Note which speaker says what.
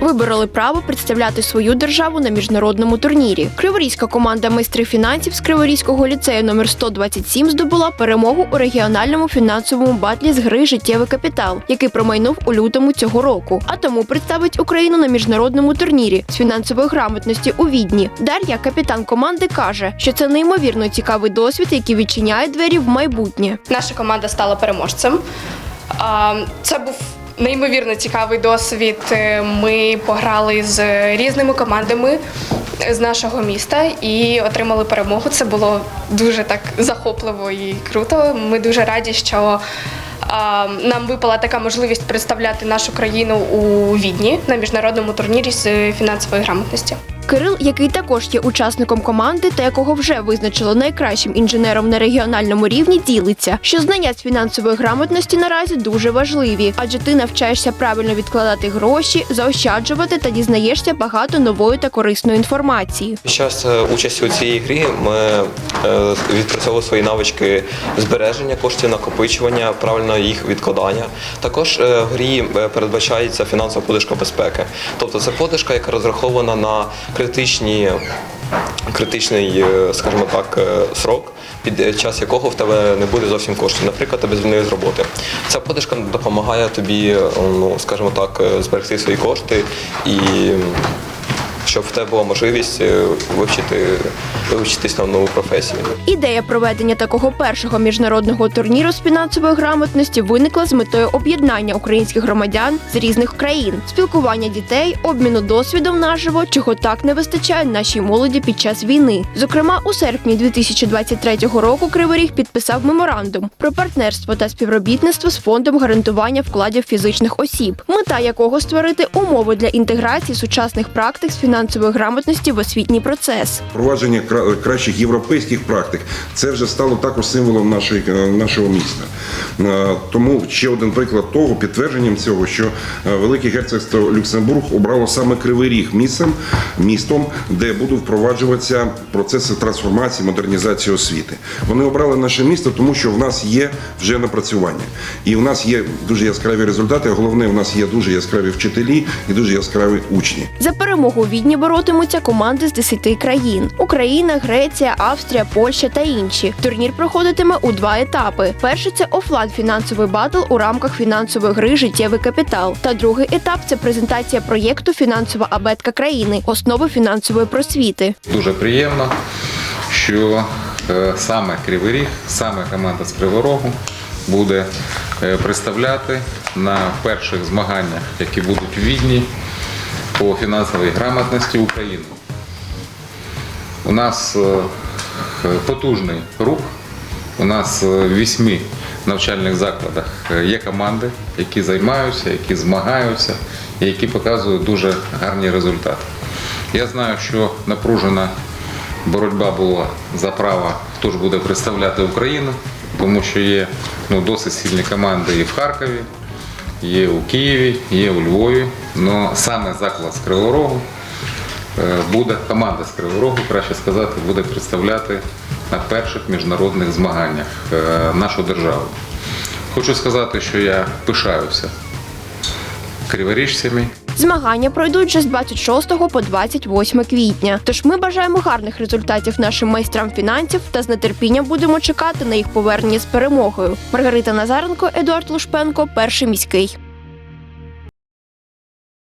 Speaker 1: вибороли право представляти свою державу на міжнародному турнірі. Криворізька команда майстри фінансів з Криворізького ліцею номер 127 здобула перемогу у регіональному фінансовому батлі з гри Життєвий капітал, який промайнув у лютому цього року. А тому представить Україну на міжнародному турнірі з фінансової грамотності у Відні. Дар'я, капітан команди, каже, що це неймовірно цікавий досвід, який відчиняє двері в майбутнє.
Speaker 2: Наша команда стала переможцем. Це був неймовірно цікавий досвід. Е, Ми пограли з різними командами з нашого міста і отримали перемогу. Це було дуже так захопливо і круто. Ми дуже раді, що нам випала така можливість представляти нашу країну у Відні на міжнародному турнірі з фінансової грамотності.
Speaker 1: Кирил, який також є учасником команди та якого вже визначило найкращим інженером на регіональному рівні, ділиться, що знання з фінансової грамотності наразі дуже важливі, адже ти навчаєшся правильно відкладати гроші, заощаджувати та дізнаєшся багато нової та корисної інформації.
Speaker 3: Під час е, участі у цій грі ми е, відпрацьовували свої навички збереження коштів, накопичування, правильного їх відкладання. Також е, в грі передбачається фінансова подушка безпеки. Тобто це подушка, яка розрахована на критичні. Критичний, е, скажімо так, е, срок, під час якого в тебе не буде зовсім коштів. Наприклад, тебе звільнили з роботи. Ця подушка допомагає тобі, е, ну скажімо так, зберегти свої кошти і щоб в тебе була можливість е, вивчити, вивчитись на нову професію.
Speaker 1: Ідея проведення такого першого міжнародного турніру з фінансової грамотності виникла з метою об'єднання українських громадян з різних країн, спілкування дітей, обміну досвідом наживо, чого так не вистачає нашій молоді під час війни. Зокрема, у серпні 2023 року Кривий Ріг підписав меморандум про партнерство та співробітництво з фондом гарантування вкладів фізичних осіб, мета якого створити умови для інтеграції сучасних практик з фінансової грамотності в освітній процес.
Speaker 4: Впровадження кра- кращих європейських практик це вже стало також символом нашої, е, нашого міста. Е, Тому ще один приклад того, підтвердженням цього, що е, Велике Герцогство Люксембург обрало саме Кривий Ріг місцем, містом, де будуть впроваджуватися процеси трансформації, модернізації освіти. Вони обрали наше місто, тому що в нас є вже напрацювання. І в нас є дуже яскраві результати. а Головне, в нас є дуже яскраві вчителі і дуже яскраві учні.
Speaker 1: За перемогу у Відні боротимуться команди з 10 країн: Україна, Греція, Австрія, Польща та інші. Турнір проходитиме у два етапи. Перший це офлайн фінансовий батл у рамках фінансової гри Життєвий капітал. Та другий етап це презентація проєкту Фінансова абетка країни, основи фінансової просвіти.
Speaker 5: Дуже приємно, що е, саме Кривий Ріг, саме команда з Кривого Рогу буде е, представляти на перших змаганнях, які будуть у Відні по фінансовій грамотності Україну. У нас е, потужний рух. У нас в вісьми навчальних закладах е, є команди, які займаються, які змагаються і які показують дуже гарні результати. Я знаю, що напружена боротьба була за право, хто ж буде представляти Україну, тому що є ну, досить сильні команди і в Харкові, є у Києві, є у Львові. Але саме заклад з Кривого Рогу е, буде команда з Кривого краще сказати, буде представляти на перших міжнародних змаганнях е, нашу державу. Хочу сказати, що я пишаюся криворіжцями.
Speaker 1: Змагання пройдуть вже з 26 по 28 квітня. Тож ми бажаємо гарних результатів нашим майстрам фінансів та з нетерпінням будемо чекати на їх повернення з перемогою. Маргарита Назаренко, Едуард Лушпенко, перший міський.